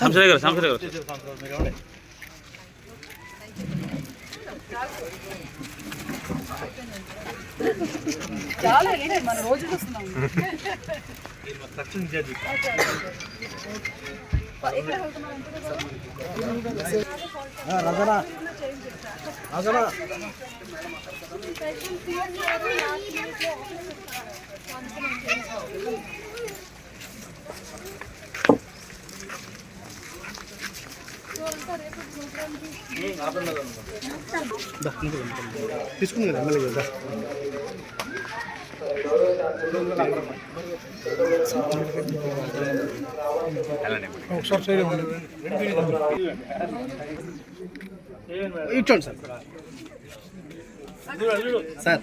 సంసరే గారు సంసరే గారు చాలా ఏంటి మన రోజు చూస్తున్నాం ఎక్కడ వెళ్తున్నాం తీసుకుంది కదా ఎమ్మెల్యే కదా ఒకసారి సైడ్. ఇచ్చోండి సార్. సార్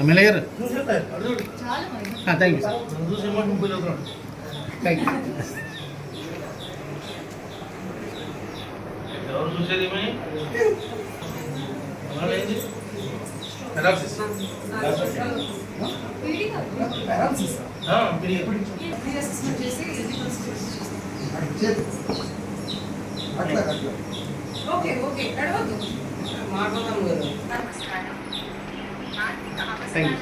ఎమ్మెల్యే గారు. Thank you sir thank you ఎవరు చూసేది ఏమని ఓకే ఓకే అడవద్దు థ్యాంక్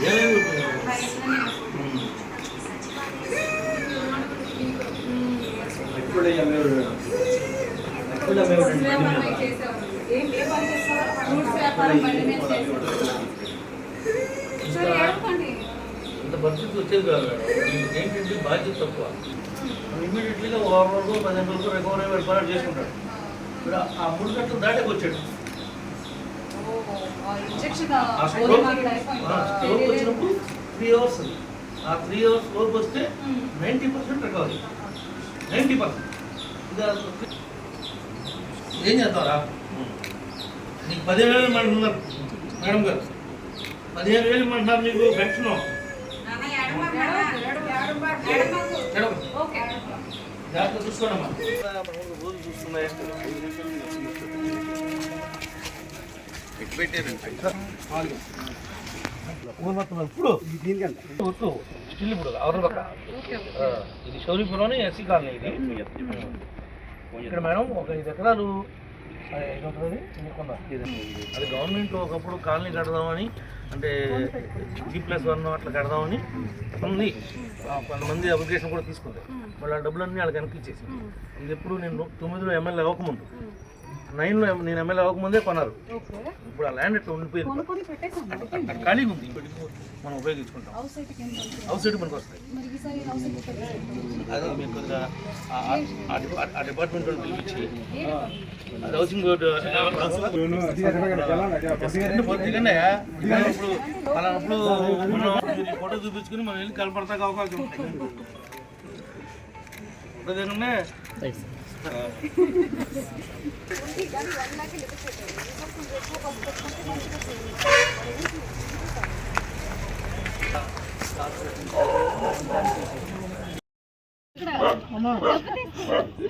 యూ ఇంత పరిస్థితి వచ్చేది కాదు మేడం. ఏంటంటే బాధ్యత తక్కువ. ఇమీడియట్లీగా వారం రోజులు పదిహేను రోజులు రికవరీ ఏర్పాటు చేసుకుంటాడు. ఇప్పుడు ఆ- మూడు గంటలు దాటకు వచ్చాడు. ఆ స్ట్రోక్ వచ్చినప్పుడు త్రీ అవర్స్ ఆ త్రీ అవర్స్ లోపు వస్తే ninety percent recovery ninety percent ఏం చేస్తారా నీకు పదిహేను వేలు ఇమ్మంటున్నారు మేడం గారు. పదిహేను వేలు ఇమ్మంటున్నారు నీకు పెన్షన్. జాగ్రత్త చూసుకోండమ్మా. రోజు చూస్తున్నాయి ఇప్పుడు స్టిల్ ఇప్పుడు అవతల పక్క. ఇది శౌరిపురం ఎస్సీ కాలనీ ఇది. ఇక్కడ మేడం ఒక ఐదు ఎకరాలు అది గవర్నమెంట్ ఒకప్పుడు కాలనీ కడదామని అంటే జీ ప్లస్ వన్ అట్లా కడదామని ఉంది. కొంతమంది అప్లికేషన్ కూడా తీసుకుంది. మళ్ళీ ఆ డబ్బులన్నీ వాళ్ళకి వెనక్కి ఇచ్చేసి ఇది ఎప్పుడు నేను తొమ్మిదిలో ఎమ్మెల్యే అవ్వకముందు. నైన్లో నేను ఎమ్మెల్యే అవ్వకముందే కొన్నారు. ఇప్పుడు ఆ ల్యాండ్ ఇట్లా ఉండిపోయింది ఖాళీగా ఉంది. మనం ఉపయోగించుకుంటాం. హౌస్ సైడ్ మనకు వస్తాయి. అదే కొద్దిగా ఆ- ఆ- ఆ డిపా- ఆ డిపార్ట్మెంట్ పిలిపించి హౌసింగ్ బోర్డు ఇప్పుడు ఫోటో చూపించుకుని మనం వెళ్ళి కనపడతాక అవకాశం ఉంటుంది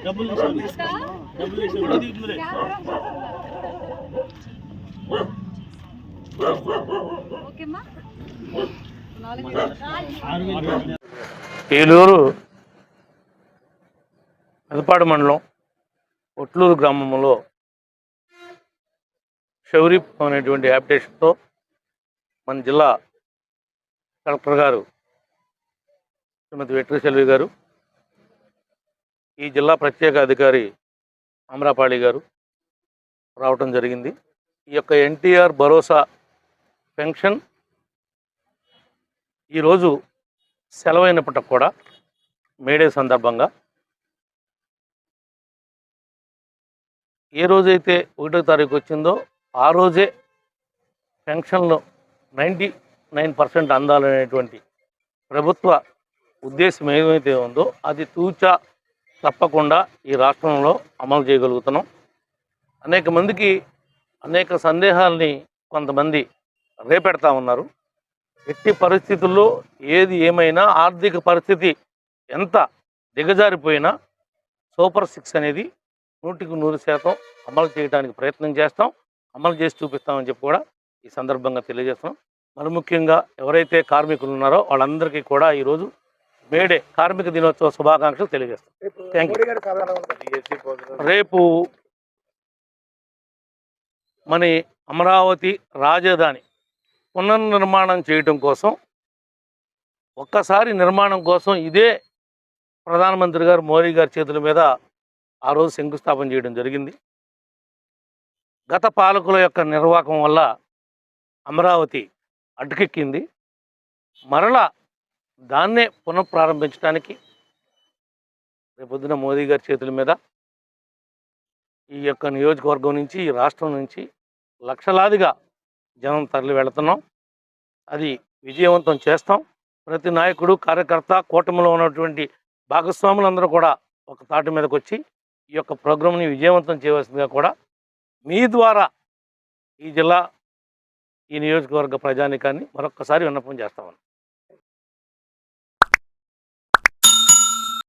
డబ్బులు ఏలూరు పెదపాడు మండలం ఒట్లూరు గ్రామంలో శౌరి అనేటువంటి యాప్టేషన్తో మన జిల్లా కలెక్టర్ గారు శ్రీమతి వెట్రి సెల్వి గారు ఈ జిల్లా ప్రత్యేక అధికారి అమరాపాళి గారు రావటం జరిగింది. ఈ యొక్క ఎన్టీఆర్ భరోసా పెన్షన్ ఈరోజు సెలవైనప్పటికి కూడా మేడే సందర్భంగా ఏ రోజైతే ఒకటో తారీఖు వచ్చిందో ఆ రోజే పెన్షన్లు నైంటీ నైన్ పర్సెంట్ అందాలనేటువంటి ప్రభుత్వ ఉద్దేశం ఏమైతే ఉందో అది తూచా తప్పకుండా ఈ రాష్ట్రంలో అమలు చేయగలుగుతున్నాం. అనేక మందికి అనేక సందేహాల్ని కొంతమంది రేపెడతా ఉన్నారు. ఎట్టి పరిస్థితుల్లో ఏది ఏమైనా ఆర్థిక పరిస్థితి ఎంత దిగజారిపోయినా సూపర్ సిక్స్ అనేది నూటికి నూరు శాతం అమలు చేయడానికి ప్రయత్నం చేస్తాం. అమలు చేసి చూపిస్తామని చెప్పి కూడా ఈ సందర్భంగా తెలియజేస్తున్నాం. మరి ముఖ్యంగా ఎవరైతే కార్మికులు ఉన్నారో వాళ్ళందరికీ కూడా ఈరోజు మేడే కార్మిక దినోత్సవ శుభాకాంక్షలు తెలియజేస్తాం. థ్యాంక్ యూ రేపు మన అమరావతి రాజధాని పునర్నిర్మాణం చేయటం కోసం ఒక్కసారి నిర్మాణం కోసం ఇదే ప్రధానమంత్రి గారు మోడీ గారి చేతుల మీద ఆ రోజు శంకుస్థాపన చేయడం జరిగింది. గత పాలకుల యొక్క నిర్వాహకం వల్ల అమరావతి అడ్డుకెక్కింది. మరలా దాన్నే పునఃప్రారంభించడానికి రేపొద్దున మోదీ గారి చేతుల మీద ఈ యొక్క నియోజకవర్గం నుంచి ఈ రాష్ట్రం నుంచి లక్షలాదిగా జనం తరలి వెళుతున్నాం. అది విజయవంతం చేస్తాం. ప్రతి నాయకుడు కార్యకర్త కూటమిలో ఉన్నటువంటి భాగస్వాములందరూ కూడా ఒక తాటి మీదకి వచ్చి ఈ యొక్క ప్రోగ్రామ్ని విజయవంతం చేయవలసిందిగా కూడా మీ ద్వారా ఈ జిల్లా ఈ నియోజకవర్గ ప్రజానికాన్ని మరొక్కసారి విన్నపం చేస్తామని.